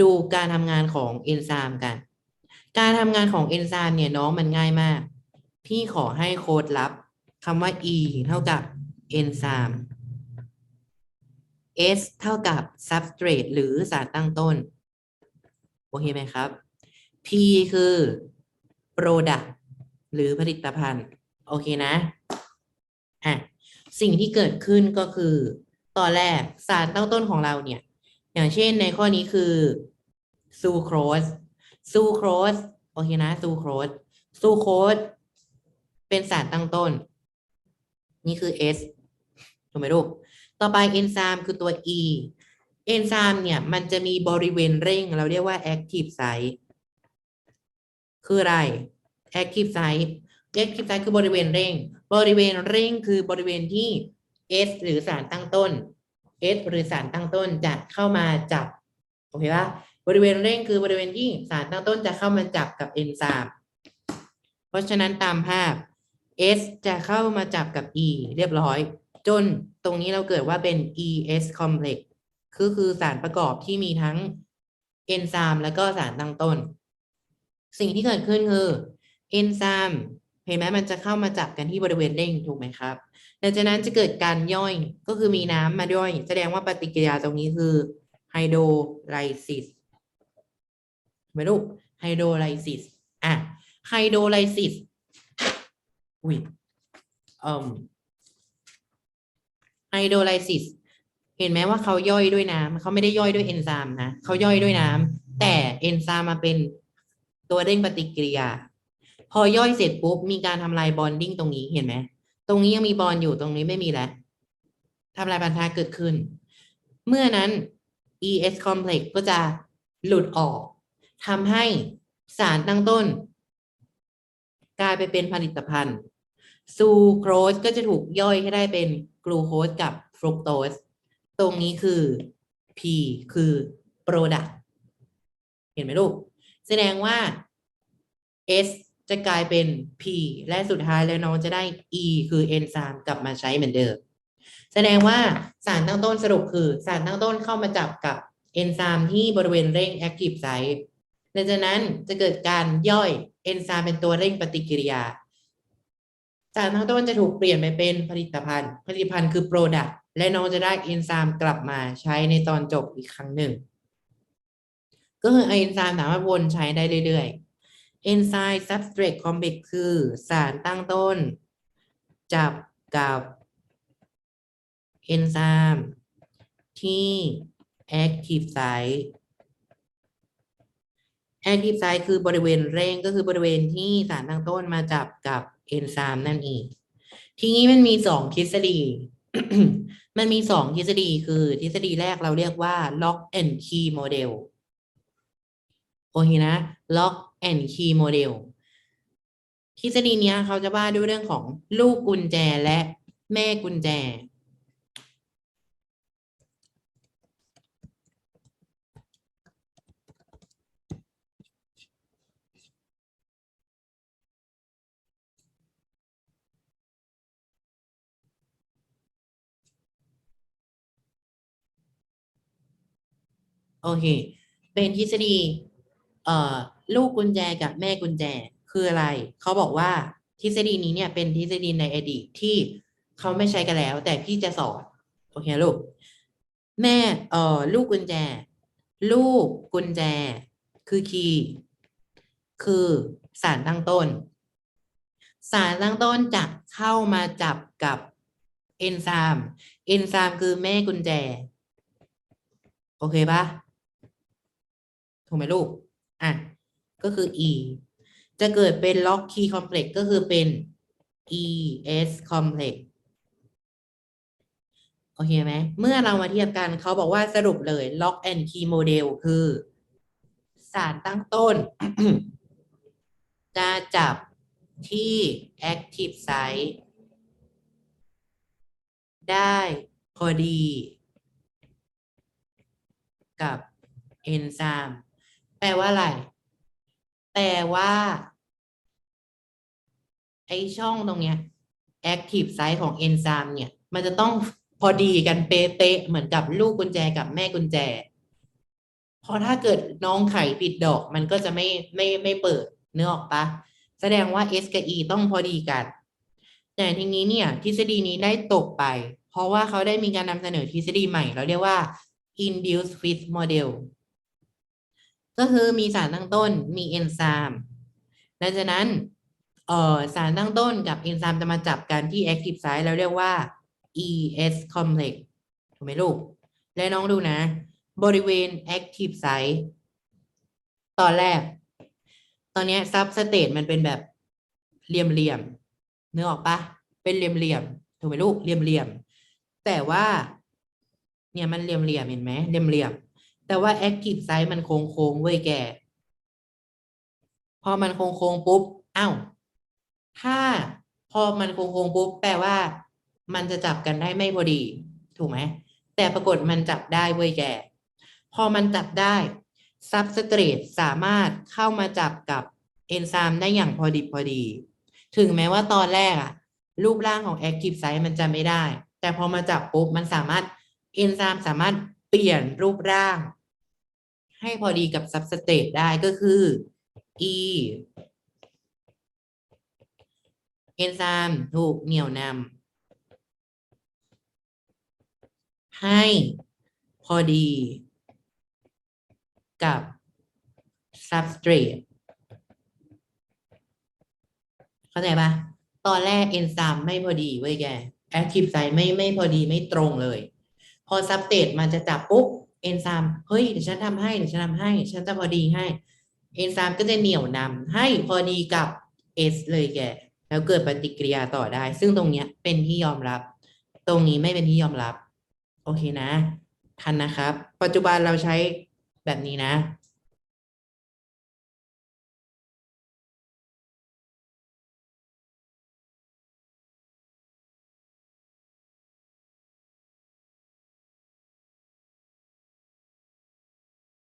ดูการทำงานของเอนไซม์กัน การทำงานของเอนไซม์เนี่ยน้องมันง่ายมาก พี่ขอให้โค้ดลับคำว่า e เท่ากับเอนไซม์ S เท่ากับ substrate หรือสารตั้งต้น โอเคไหมครับ P คือ product หรือผลิตภัณฑ์ โอเคนะอะสิ่งที่เกิดขึ้นก็คือ ตอนแรกสารตั้งต้นของเราเนี่ย อย่างเช่นในข้อนี้คือซูโครสซูโครสโอเคนะซูโครสซูโครสเป็นสารตั้งต้น นี่คือ S ถูกไหมลูก ต่อไปเอนไซม์คือตัว E เอนไซม์เนี่ย มันจะมีบริเวณเร่ง เราเรียกว่า active site คืออะไร active site active site คือบริเวณเร่ง บริเวณเร่งคือบริเวณที่ S หรือสารตั้งต้น S หรือสารตั้งต้นจะเข้ามาจับโอเคปะบริเวณเร่งคือบริเวณที่สารตั้งต้นจะเข้ามาจับกับเอนไซม์เพราะฉะนั้นตามภาพ S จะเข้ามาจับกับ E เรียบร้อย จนตรงนี้เราเกิดว่าเป็น ES complex คือคือสารประกอบที่มีทั้งเอนไซม์แล้วก็สารตั้งต้น สิ่งที่เกิดขึ้นคือเอนไซม์ เห็นไหมมันจะเข้ามาจับกันที่บริเวณเร่งถูกไหมครับหลังจากนั้นจะเกิดการย่อยก็คือมีน้ำมาย่อย แสดงว่าปฏิกิริยาตรงนี้คือไฮโดรไลซิสไม่รู้ไฮโดรไลซิสอะไฮโดรไลซิสอุ้ยเอ่มไฮโดรไลซิสเห็นไหมว่าเขาย่อยด้วยน้ำเขาไม่ได้ย่อยด้วยเอนไซม์นะเขาย่อยด้วยน้ำแต่เอนไซม์มาเป็นตัวเร่งปฏิกิริยา พอย่อยเสร็จปุ๊บมีการทำลายบอนดิ้งตรงนี้เห็นไหมตรงนี้ยังมีบอลอยู่ตรงนี้ไม่มีแล้วทำลายพันธะเกิดขึ้น เมื่อนั้น ES complex ก็จะหลุดออกทำให้สารตั้งต้น กลายไปเป็นผลิตภัณฑ์ซูโครสก็จะถูกย่อยให้ได้เป็นกลูโคสกับฟรุกโตสตรงนี้คือ P คือ product เห็นไหมลูก แสดงว่า S จะกลายเป็น P และสุดท้ายแล้วน้องจะได้ E คือเอนไซม์กลับมาใช้เหมือนเดิม แสดงว่าสารตั้งต้นสรุปคือสารตั้งต้นเข้ามาจับกับเอนไซม์ที่บริเวณเร่ง active site หลังจากนั้นจะเกิดการย่อยเอนไซม์เป็นตัวเร่งปฏิกิริยา สารตั้งต้นจะถูกเปลี่ยนไปเป็นผลิตภัณฑ์ ผลิตภัณฑ์คือ product และน้องจะได้เอนไซม์กลับมาใช้ในตอนจบอีกครั้งหนึ่ง ก็คือเอนไซม์สามารถวนใช้ได้เรื่อยๆ เอนไซม์ substrate complex คือสารตั้งต้น จับกับเอนไซม์ที่ active site active site คือบริเวณเร่งก็คือบริเวณที่สารตั้งต้นมาจับกับเอนไซม์นั่นเอง ทีนี้มันมีสองทฤษฎี มันมีสองทฤษฎีคือทฤษฎีแรกเราเรียกว่า lock and key model โอเคนะ lock and key model ทฤษฎีเนี้ยเขาจะว่าด้วยเรื่องของลูกกุญแจและแม่กุญแจ โอเค เป็นทฤษฎีเอ่อ ลูกกุญแจกับแม่กุญแจคืออะไร เขาบอกว่าทฤษฎีนี้เนี่ยเป็นทฤษฎีในอดีตที่เขาไม่ใช้กันแล้ว แต่พี่จะสอนโอเคลูก แม่เอ่อลูกกุญแจ ลูกกุญแจ คือคีย์คือสารตั้งต้น สารตั้งต้นจะเข้ามาจับกับเอนไซม์เอนไซม์คือแม่กุญแจ โอเคปะถูกไหมลูก อะ ก็คือ E จะเกิดเป็น lock key complex ก็คือเป็น ES complex โอเคไหม เมื่อเรามาเทียบกันเขาบอกว่าสรุปเลย lock and key model คือ สารตั้งต้น จะจับที่ active site ได้พอดี กับเอนไซม์แปลว่าอะไร แปลว่า ไอช่องตรงเนี้ย active site ของเอนไซม์เนี่ย มันจะต้องพอดีกันเป๊ะๆเหมือนกับลูกกุญแจกับแม่กุญแจพพอถ้าเกิดน้องไข่ผิดดอก มันก็จะไม่ไม่ไม่เปิดเนื้อออกปะแสดงว่า S กับ E ต้องพอดีกัน แต่ทีนี้เนี่ย ทฤษฎีนี้ได้ตกไป เพราะว่าเขาได้มีการนำเสนอทฤษฎีใหม่ เราเรียกว่า induced fit model ก็คือมีสารตั้งต้นมีเอนไซม์ดังนั้นเอ่อสารตั้งต้นกับเอนไซม์จะมาจับกันที่ active site เราเรียกว่า ES complex ถูกไหมลูก และน้องดูนะ บริเวณ active site ตอนแรก ตอนนี้ย substrate มันเป็นแบบเหลี่ยมๆนึกอออกปะเป็นเหลี่ยมๆถูกไหมลูกเหลี่ยมๆแต่ว่า เนี่ยมันเหลี่ยมๆเห็นไหมเหลี่ยมๆ แต่ว่า active site มันโค้งๆเว้ยแก พอมันโค้งๆปุ๊บอ้าวถ้าพอมันโค้งๆปุ๊บแปลว่า มันจะจับกันได้ไม่พอดี ถูกไหมแต่ปรากฏมันจับได้เว้ยแก พอมันจับได้ซับสเตรทสามารถเข้ามาจับกับเอนไซม์ได้อย่างพอดีพอดี ถึงแม้ว่าตอนแรกอะรูปร่างของ Active Site มันจะไม่ได้ แต่พอมาจับปุ๊บมันสามารถเอนไซม์สามารถเปลี่ยนรูปร่าง ให้พอดีกับซับสเตรทได้ก็คือ E เอนไซม์ถูกเหนี่ยวนำให้พอดีกับ substrate เข้าใจปะตอนแรกเอนไซม์ไม่พอดีเว้ยแก active site ไม่ไม่พอดีไม่ตรงเลย พอ substrate มันจะจับปุ๊บ เอนไซม์เฮ้ยเดี๋ยวฉันทำให้เดี๋ยวฉันทำให้ ฉันจะพอดีให้ เอนไซม์ก็จะเหนี่ยวนำให้พอดีกับเอสเลยแกแล้วเกิดปฏิกิริยาต่อได้ ซึ่งตรงเนี้ยเป็นที่ยอมรับ ตรงนี้ไม่เป็นที่ยอมรับ โอเคนะ ทันนะครับ ปัจจุบันเราใช้แบบนี้นะ